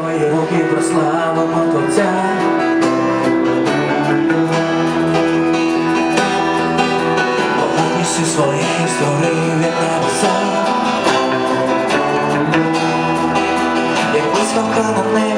свої руки прославимо Творця. Повністю свої створив від небеса, як блискавка на небі.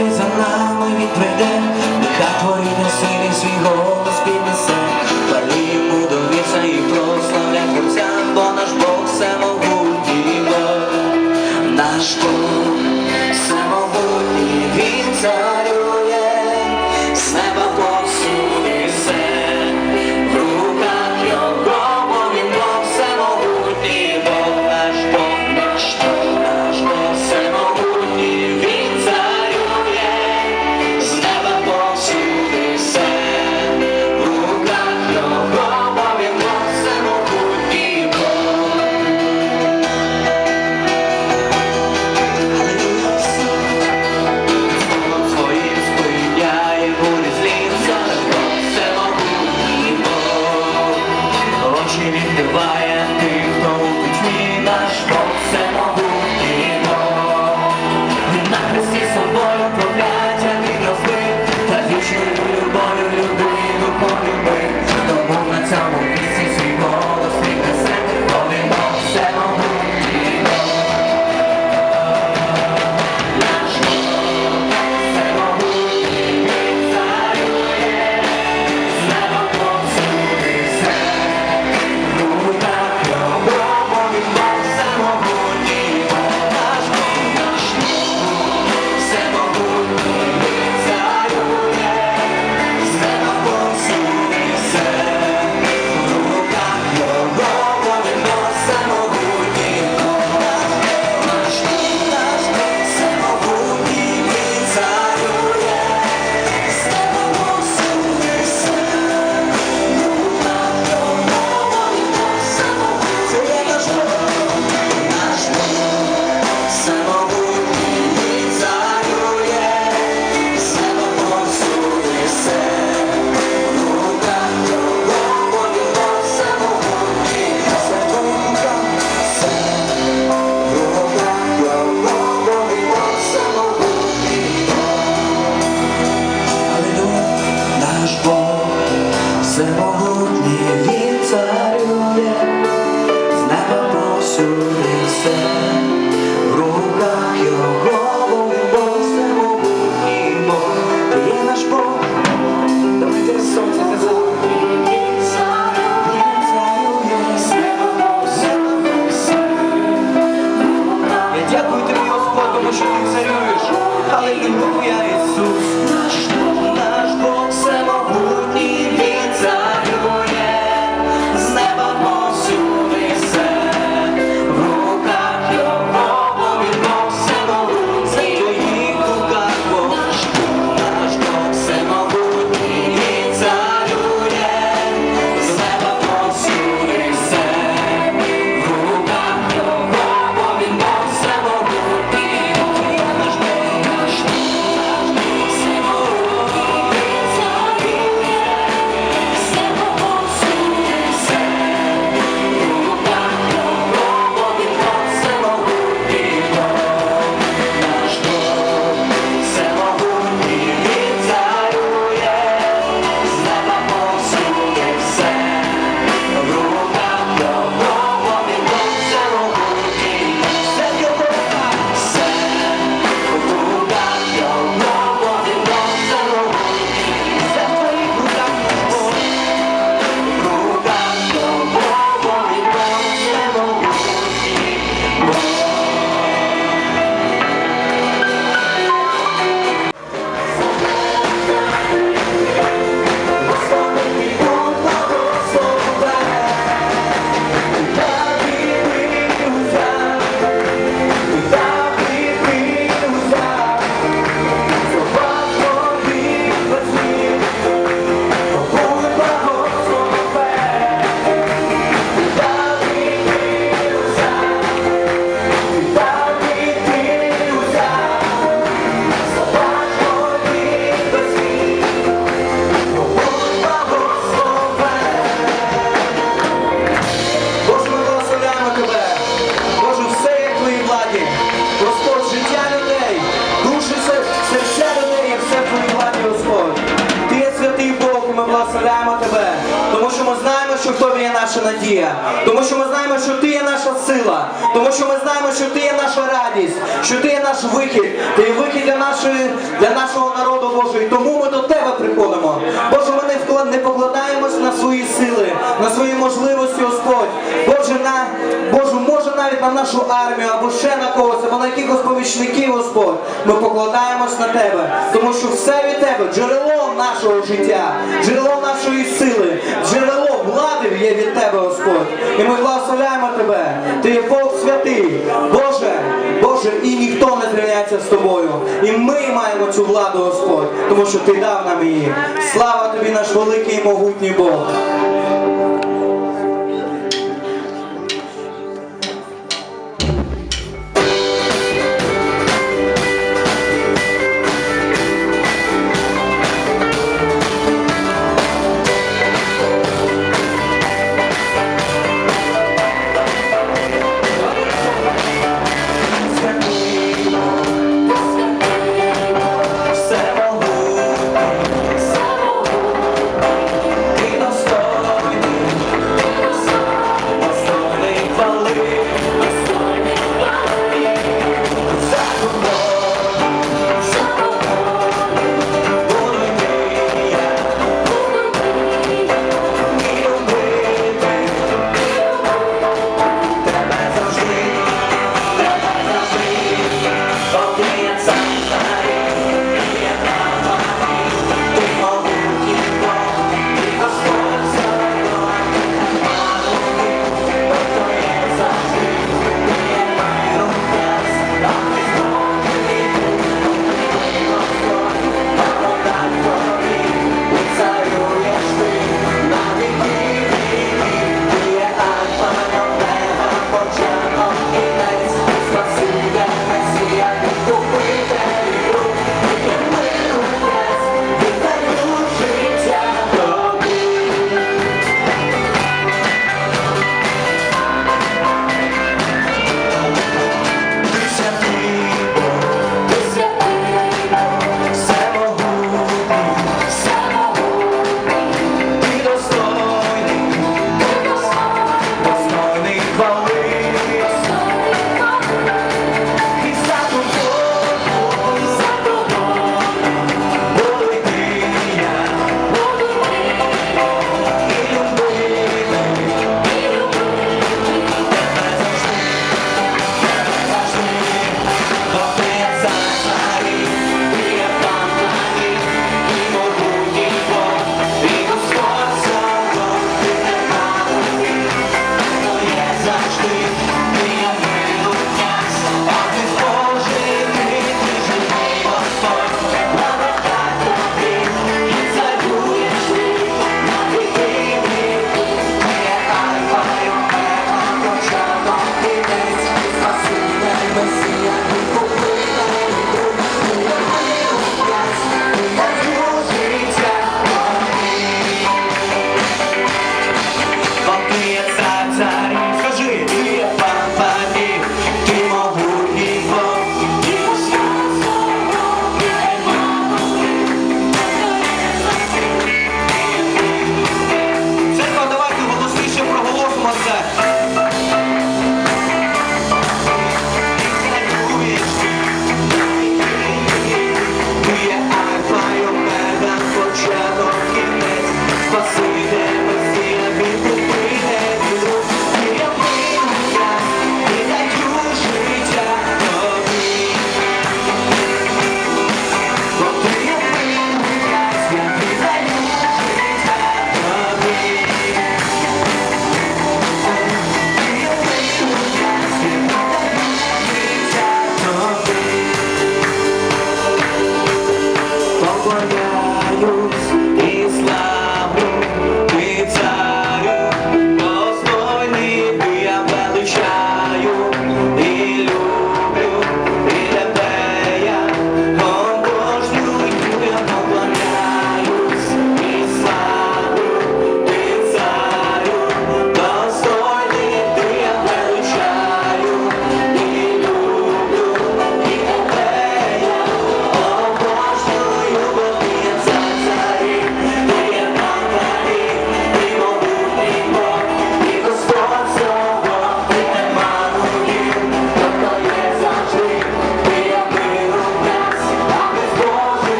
Наша надія. Тому що ми знаємо, що ти є наша сила. Тому що ми знаємо, що ти є наша радість, що ти є наш вихід. Ти є вихід для нашої для нашого народу Боже. І тому ми до тебе приходимо. Боже, ми не вклад не покладаємось на свої сили, на свої можливості, Господь. Боже, на Боже, може навіть на нашу армію або ще на когось, або на якихось помічників, Господь. Ми покладаємось на тебе, тому що все від тебе, джерело нашого життя, джерело нашої сили, джерело влади є від тебе, Господь. І ми благословляємо тебе. Ти є Бог святий, Боже, Боже, і ніхто не зрівняється з тобою. І ми маємо цю владу, Господь, тому що ти дав нам її. Слава тобі, наш великий і могутній Бог.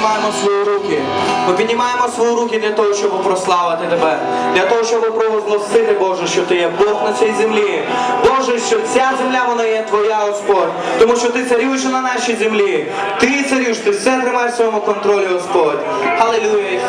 Піднімаємо свої руки. Ми піднімаємо свої руки для того, щоб прославити тебе, для того, щоб провозгласити, Боже, що ти є Бог на цій землі. Боже, що ця земля вона є твоя, Господь. Тому що ти царюєш на нашій землі. Ти царюєш, ти все тримаєш в своєму контролі, Господь. Халилуя.